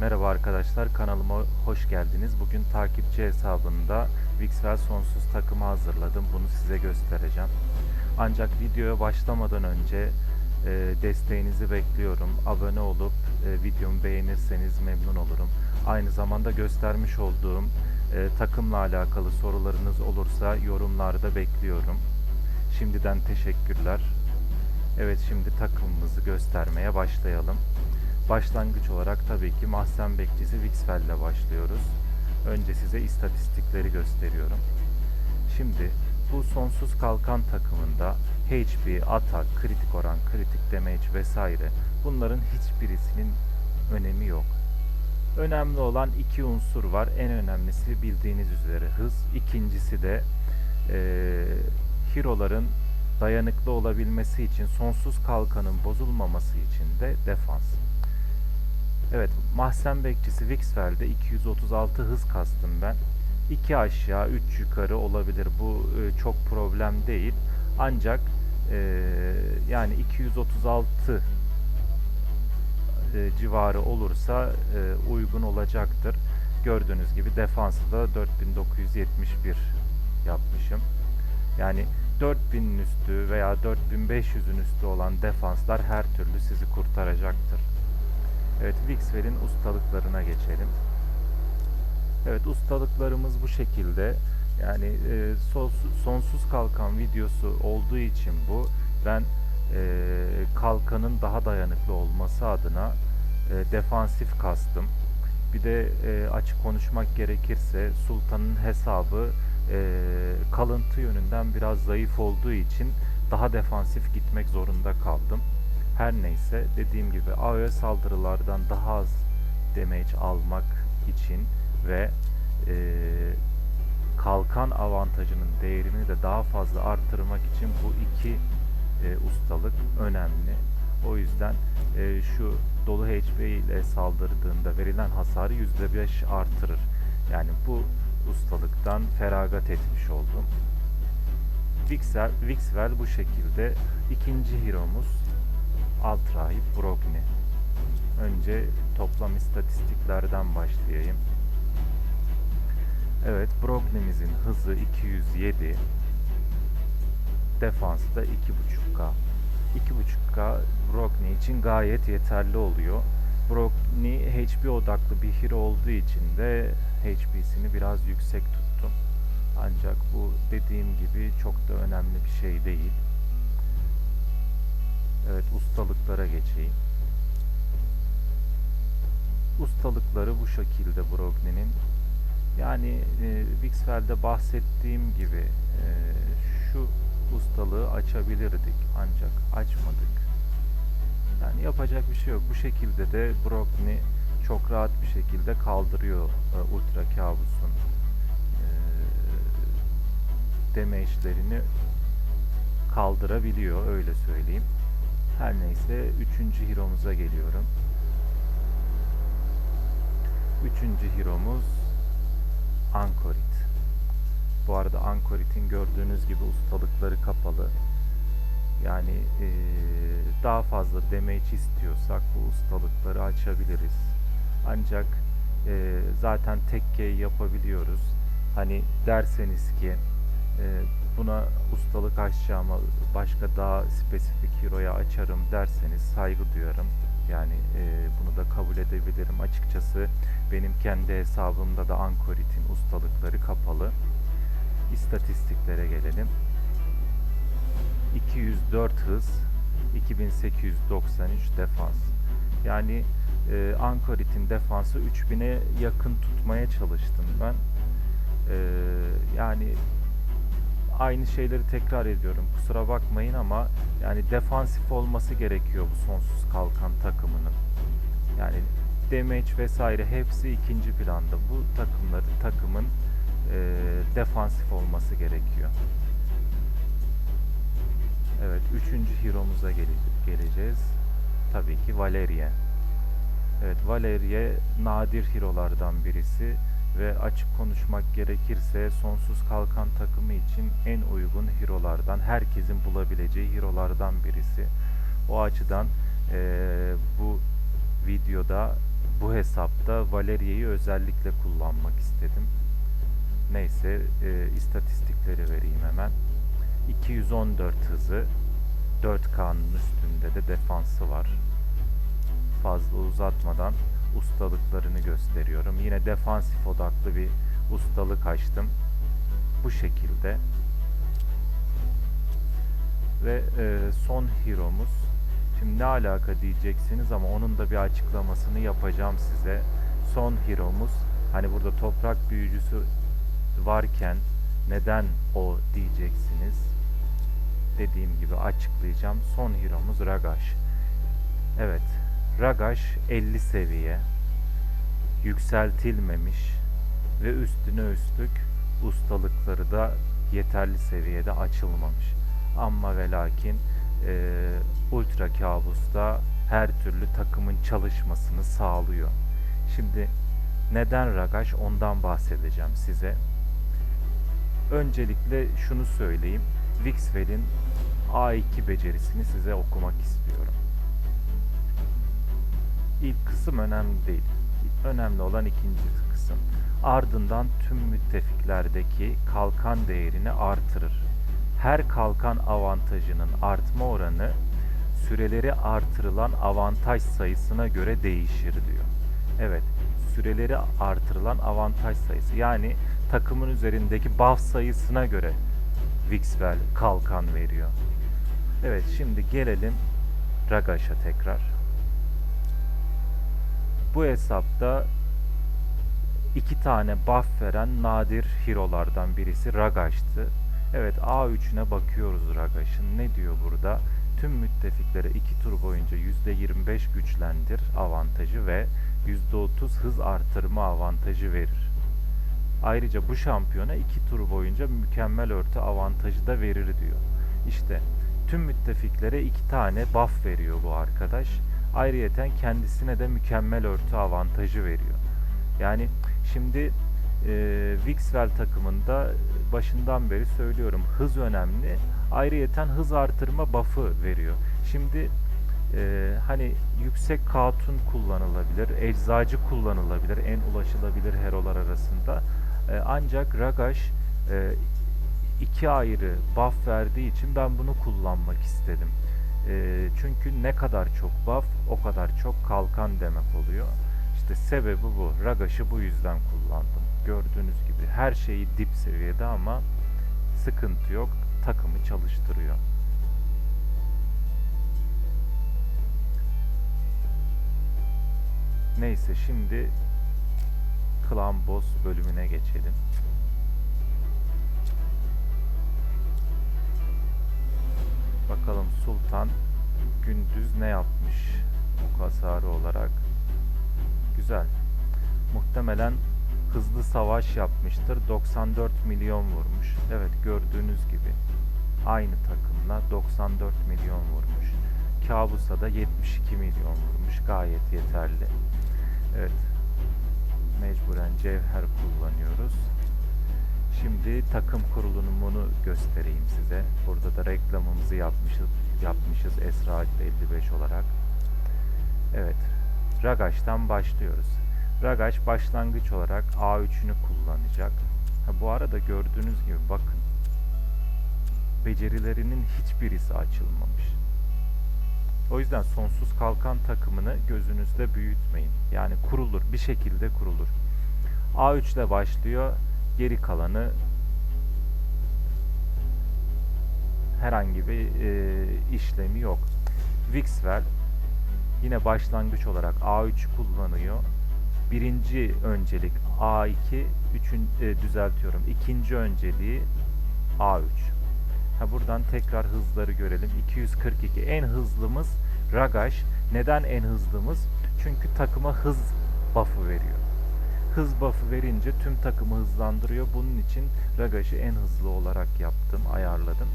Merhaba arkadaşlar kanalıma hoş geldiniz. Bugün takipçi hesabında Vixwell sonsuz takımı hazırladım. Bunu size göstereceğim. Ancak videoya başlamadan önce e, desteğinizi bekliyorum. Abone olup e, videomu beğenirseniz memnun olurum. Aynı zamanda göstermiş olduğum e, takımla alakalı sorularınız olursa yorumlarda bekliyorum. Şimdiden teşekkürler. Evet şimdi takımımızı göstermeye başlayalım. Başlangıç olarak tabii ki mahzen bekçisi Vixfell ile başlıyoruz. Önce size istatistikleri gösteriyorum. Şimdi bu sonsuz kalkan takımında HP, atak, kritik oran, kritik damage vesaire bunların hiçbirisinin önemi yok. Önemli olan iki unsur var. En önemlisi bildiğiniz üzere hız. İkincisi de eee hero'ların dayanıklı olabilmesi için sonsuz kalkanın bozulmaması için de defans. Evet, mahzen bekçisi Vixfell'de 236 hız kastım ben. 2 aşağı 3 yukarı olabilir. Bu e, çok problem değil. Ancak e, yani 236 e, civarı olursa e, uygun olacaktır. Gördüğünüz gibi defansı da 4971 yapmışım. Yani 4000'in üstü veya 4500'ün üstü olan defanslar her türlü sizi kurtaracaktır. Evet, Vixwell'in ustalıklarına geçelim. Evet, ustalıklarımız bu şekilde. Yani e, sonsuz kalkan videosu olduğu için bu, ben e, kalkanın daha dayanıklı olması adına e, defansif kastım. Bir de e, açık konuşmak gerekirse Sultan'ın hesabı e, kalıntı yönünden biraz zayıf olduğu için daha defansif gitmek zorunda kaldım. Her neyse dediğim gibi AoE saldırılardan daha az damage almak için ve e, kalkan avantajının değerini de daha fazla artırmak için bu iki e, ustalık önemli. O yüzden e, şu dolu HP ile saldırdığında verilen hasarı %5 artırır. Yani bu ustalıktan feragat etmiş oldum. Vixel, Vixwell bu şekilde. İkinci hero'muz Alt Rahip Brogni. Önce toplam istatistiklerden başlayayım. Evet, Brogni'mizin hızı 207. Defansı da 2.5K. 2.5K Brogni için gayet yeterli oluyor. Brogni HP odaklı bir hero olduğu için de HP'sini biraz yüksek tuttum. Ancak bu dediğim gibi çok da önemli bir şey değil. Evet ustalıklara geçeyim. Ustalıkları bu şekilde Brogni'nin. Yani e, Vixwell'de bahsettiğim gibi e, şu ustalığı açabilirdik ancak açmadık. Yani yapacak bir şey yok. Bu şekilde de Brogni çok rahat bir şekilde kaldırıyor e, Ultra Kabus'un e, damage'lerini kaldırabiliyor öyle söyleyeyim. Her neyse üçüncü hero'muza geliyorum. Üçüncü hero'muz Anchorit. Bu arada Anchorit'in gördüğünüz gibi ustalıkları kapalı. Yani eee, daha fazla damage istiyorsak bu ustalıkları açabiliriz. Ancak eee, zaten tekke yapabiliyoruz. Hani derseniz ki eee, buna ustalık açacağıma başka daha spesifik hero'ya açarım derseniz saygı duyarım. Yani eee, bunu da kabul edebilirim. Açıkçası benim kendi hesabımda da Anchorit'in ustalıkları kapalı. İstatistiklere gelelim. 204 hız, 2893 defans. Yani e, Anchorit'in defansı 3000'e yakın tutmaya çalıştım ben. E, yani aynı şeyleri tekrar ediyorum. Kusura bakmayın ama yani defansif olması gerekiyor bu sonsuz kalkan takımının. Yani damage vesaire hepsi ikinci planda. Bu takımları takımın e, defansif olması gerekiyor. Evet, üçüncü hero'muza gele- geleceğiz. Tabii ki Valeria. Evet, Valeria nadir hero'lardan birisi ve açık konuşmak gerekirse sonsuz kalkan takımı için en uygun hero'lardan, herkesin bulabileceği hero'lardan birisi. O açıdan eee, bu videoda bu hesapta Valeriye'yi özellikle kullanmak istedim. Neyse e, istatistikleri vereyim hemen. 214 hızı, 4K'nın üstünde de defansı var. Fazla uzatmadan ustalıklarını gösteriyorum. Yine defansif odaklı bir ustalık açtım. Bu şekilde. Ve e, son hero'muz. Şimdi ne alaka diyeceksiniz ama onun da bir açıklamasını yapacağım size. Son hero'muz hani burada toprak büyücüsü varken neden o diyeceksiniz. Dediğim gibi açıklayacağım. Son hero'muz Ragash. Evet. Ragash 50 seviye. Yükseltilmemiş ve üstüne üstlük ustalıkları da yeterli seviyede açılmamış. Ama ve lakin e, Ultra Kabus'ta her türlü takımın çalışmasını sağlıyor. Şimdi neden Ragash ondan bahsedeceğim size. Öncelikle şunu söyleyeyim. Vixwell'in A2 becerisini size okumak istiyorum. Kısım önemli değil. Önemli olan ikinci kısım. Ardından tüm müttefiklerdeki kalkan değerini artırır. Her kalkan avantajının artma oranı süreleri artırılan avantaj sayısına göre değişir diyor. Evet, süreleri artırılan avantaj sayısı. Yani takımın üzerindeki buff sayısına göre Vixwell kalkan veriyor. Evet, şimdi gelelim Ragash'a tekrar. Bu hesapta iki tane buff veren nadir hero'lardan birisi Ragash'tı. Evet A3'üne bakıyoruz Ragash'ın. Ne diyor burada? Tüm müttefiklere 2 tur boyunca %25 güçlendir avantajı ve %30 hız artırma avantajı verir. Ayrıca bu şampiyona 2 tur boyunca mükemmel örtü avantajı da verir diyor. İşte tüm müttefiklere 2 tane buff veriyor bu arkadaş. Ayrıyeten kendisine de mükemmel örtü avantajı veriyor. Yani şimdi e, Vixwell takımında başından beri söylüyorum hız önemli. Ayrıyeten hız artırma buff'ı veriyor. Şimdi e, hani yüksek katun kullanılabilir, eczacı kullanılabilir, en ulaşılabilir hero'lar arasında. E, ancak Ragash e, iki ayrı buff verdiği için ben bunu kullanmak istedim. E, çünkü ne kadar çok buff o kadar çok kalkan demek oluyor. İşte sebebi bu. Ragash'ı bu yüzden kullandım. Gördüğünüz gibi her şeyi dip seviyede ama sıkıntı yok. Takımı çalıştırıyor. Neyse şimdi Clan Boss bölümüne geçelim. Bakalım Sultan gündüz ne yapmış bu hasarı olarak. Güzel. Muhtemelen hızlı savaş yapmıştır. 94 milyon vurmuş. Evet gördüğünüz gibi aynı takımla 94 milyon vurmuş. Kabus'a da 72 milyon vurmuş. Gayet yeterli. Evet. Mecburen cevher kullanıyoruz. Şimdi takım kurulumunu göstereyim size. Burada da reklamımızı yapmışız. Yapmışız Esra 55 olarak. Evet. Ragaş'tan başlıyoruz. Ragaş başlangıç olarak A3'ünü kullanacak. Ha, bu arada gördüğünüz gibi bakın. Becerilerinin hiçbirisi açılmamış. O yüzden sonsuz kalkan takımını gözünüzde büyütmeyin. Yani kurulur, bir şekilde kurulur. A3 ile başlıyor. Geri kalanı herhangi bir e, işlemi yok. Vixwell yine başlangıç olarak A3 kullanıyor. Birinci öncelik A2, üçün, e, düzeltiyorum. İkinci önceliği A3. Ha buradan tekrar hızları görelim. 242 en hızlımız Ragash. Neden en hızlımız? Çünkü takıma hız buff'ı veriyor. Hız buff'ı verince tüm takımı hızlandırıyor. Bunun için Ragash'ı en hızlı olarak yaptım, ayarladım.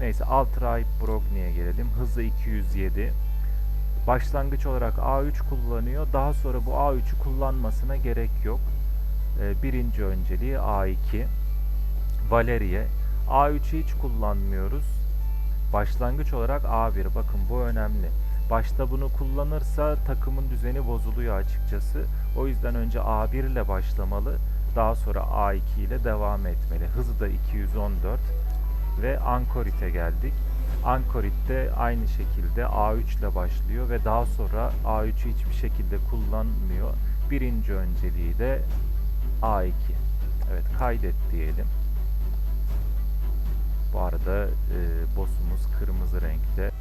Neyse alt rahip Brogni'ye gelelim. Hızı 207. Başlangıç olarak A3 kullanıyor. Daha sonra bu A3'ü kullanmasına gerek yok. Ee, birinci önceliği A2. Valeriye. A3'ü hiç kullanmıyoruz. Başlangıç olarak A1. Bakın bu önemli. Başta bunu kullanırsa takımın düzeni bozuluyor açıkçası. O yüzden önce A1 ile başlamalı. Daha sonra A2 ile devam etmeli. Hızı da 214 ve Ankorit'e geldik. Ankorit'te aynı şekilde A3 ile başlıyor ve daha sonra A3'ü hiçbir şekilde kullanmıyor. Birinci önceliği de A2. Evet kaydet diyelim. Bu arada e, boss'umuz kırmızı renkte.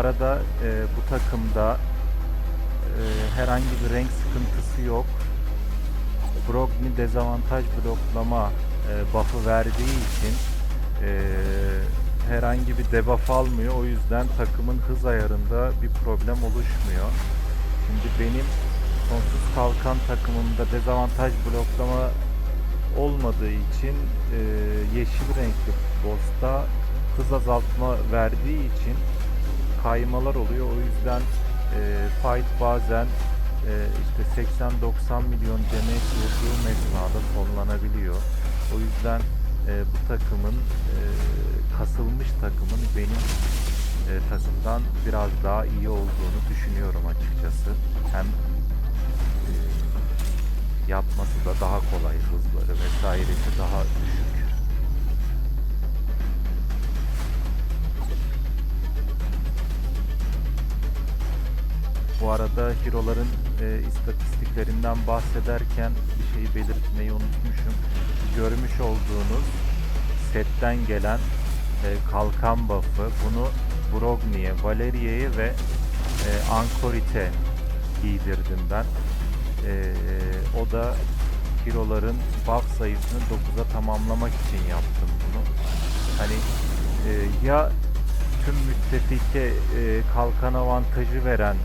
Arada e, bu takımda e, herhangi bir renk sıkıntısı yok. Brogni dezavantaj bloklama e, buff'ı verdiği için e, herhangi bir debuff almıyor. O yüzden takımın hız ayarında bir problem oluşmuyor. Şimdi benim sonsuz kalkan takımımda dezavantaj bloklama olmadığı için e, yeşil renkli boss'ta hız azaltma verdiği için kaymalar oluyor. O yüzden e, fight bazen e, işte 80-90 milyon demek vurduğum esnada sonlanabiliyor. O yüzden e, bu takımın e, kasılmış takımın benim e, takımdan biraz daha iyi olduğunu düşünüyorum açıkçası. Hem e, yapması da daha kolay hızları vesairesi daha düşük. Bu arada hero'ların e, istatistiklerinden bahsederken bir şeyi belirtmeyi unutmuşum. Görmüş olduğunuz setten gelen e, kalkan buff'ı bunu Brogni'ye, Valeriye'ye ve e, Ankorit'e giydirdim ben. E, o da hero'ların buff sayısını 9'a tamamlamak için yaptım bunu. Hani e, ya tüm müttefike e, kalkan avantajı veren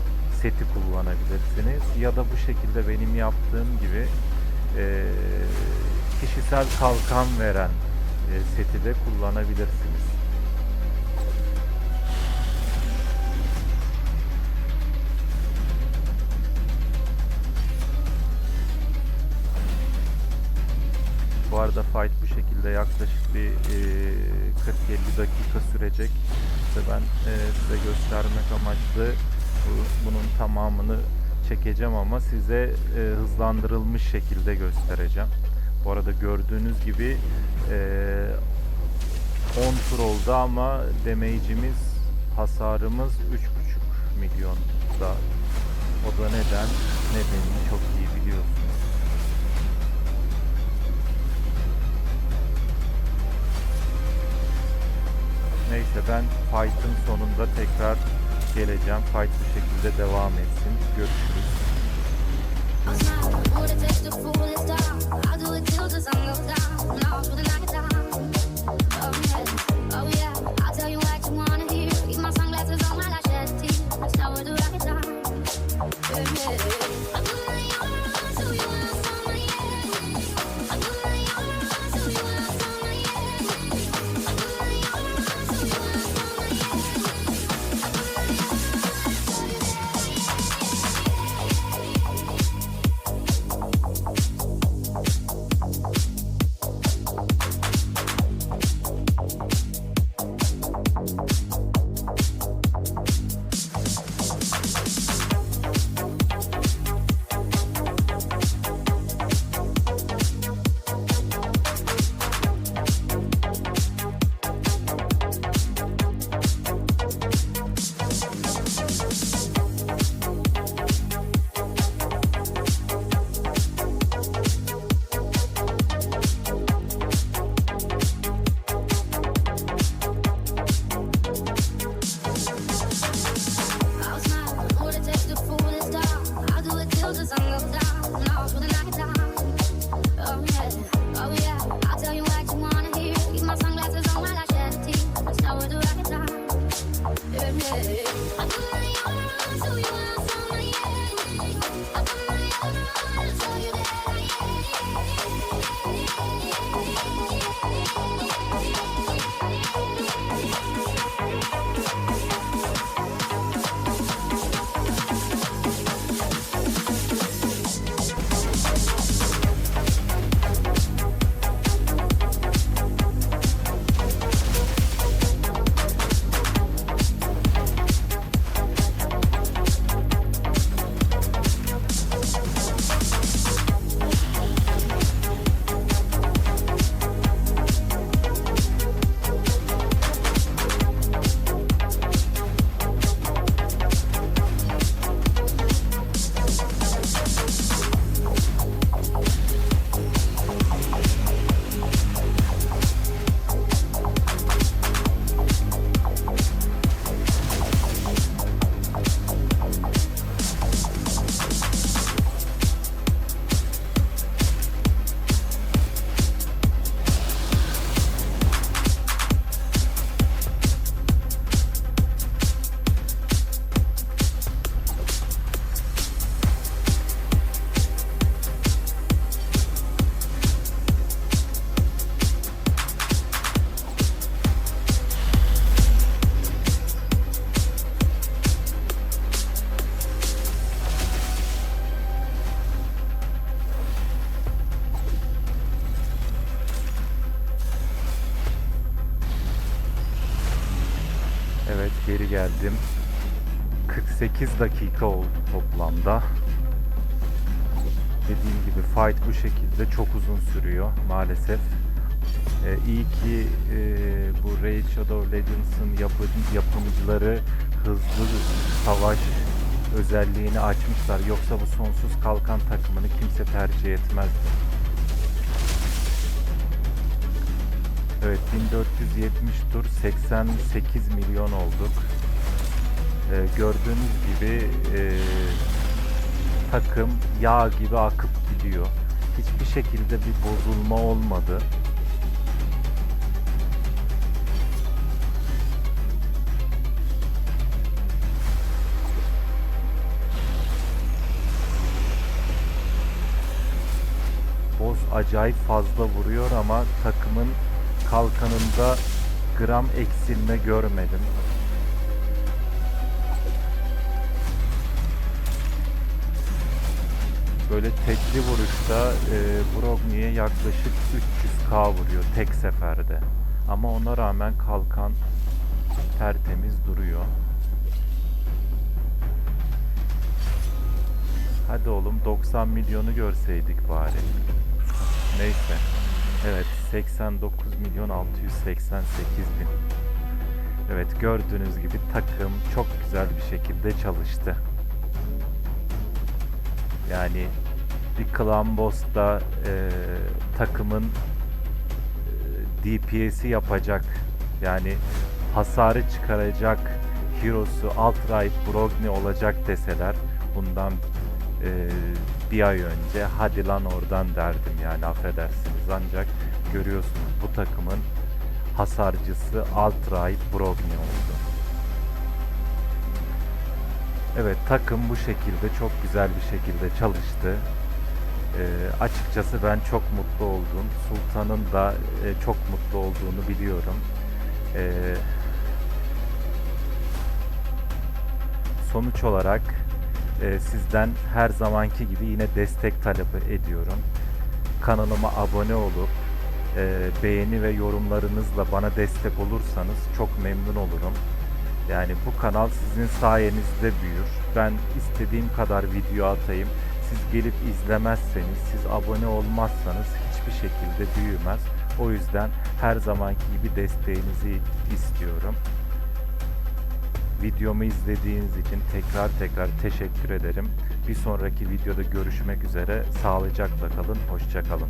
seti kullanabilirsiniz ya da bu şekilde benim yaptığım gibi e, kişisel kalkan veren e, seti de kullanabilirsiniz. Bu arada fight bu şekilde yaklaşık bir e, 40-50 dakika sürecek. İşte ben e, size göstermek amaçlı bunun tamamını çekeceğim ama size e, hızlandırılmış şekilde göstereceğim. Bu arada gördüğünüz gibi e, 10 tur oldu ama damage'imiz, hasarımız 3.5 milyonda. O da neden? Nedenini çok iyi biliyorsunuz. Neyse ben fight'ın sonunda tekrar geleceğim. Fight bu şekilde devam etsin. Görüşürüz. Geri geldim. 48 dakika oldu toplamda. Dediğim gibi fight bu şekilde çok uzun sürüyor maalesef. Ee, iyi ki e, bu Raid Shadow Legends'ın yapı- yapımcıları hızlı savaş özelliğini açmışlar. Yoksa bu sonsuz kalkan takımını kimse tercih etmezdi. Evet 1470 tur 88 milyon olduk. Ee, gördüğünüz gibi e, takım yağ gibi akıp gidiyor. Hiçbir şekilde bir bozulma olmadı. Boz acayip fazla vuruyor ama takımın kalkanında gram eksilme görmedim. Böyle tekli vuruşta e, Brogni'ye yaklaşık 300k vuruyor tek seferde. Ama ona rağmen kalkan tertemiz duruyor. Hadi oğlum 90 milyonu görseydik bari. Neyse. Evet 89 milyon 688 bin. Evet gördüğünüz gibi takım çok güzel bir şekilde çalıştı. Yani bir Clan Boss'ta e, takımın e, DPS'i yapacak yani hasarı çıkaracak hero'su Alt-Right Brogni olacak deseler bundan e, bir ay önce hadi lan oradan derdim yani affedersiniz ancak görüyorsunuz bu takımın hasarcısı Alt-Right Brogni oldu. Evet takım bu şekilde çok güzel bir şekilde çalıştı. Ee, açıkçası ben çok mutlu oldum. Sultan'ın da e, çok mutlu olduğunu biliyorum. Ee, sonuç olarak e, sizden her zamanki gibi yine destek talebi ediyorum. Kanalıma abone olup e, beğeni ve yorumlarınızla bana destek olursanız çok memnun olurum. Yani bu kanal sizin sayenizde büyür. Ben istediğim kadar video atayım. Siz gelip izlemezseniz, siz abone olmazsanız hiçbir şekilde büyümez. O yüzden her zamanki gibi desteğinizi istiyorum. Videomu izlediğiniz için tekrar tekrar teşekkür ederim. Bir sonraki videoda görüşmek üzere. Sağlıcakla kalın, hoşça kalın.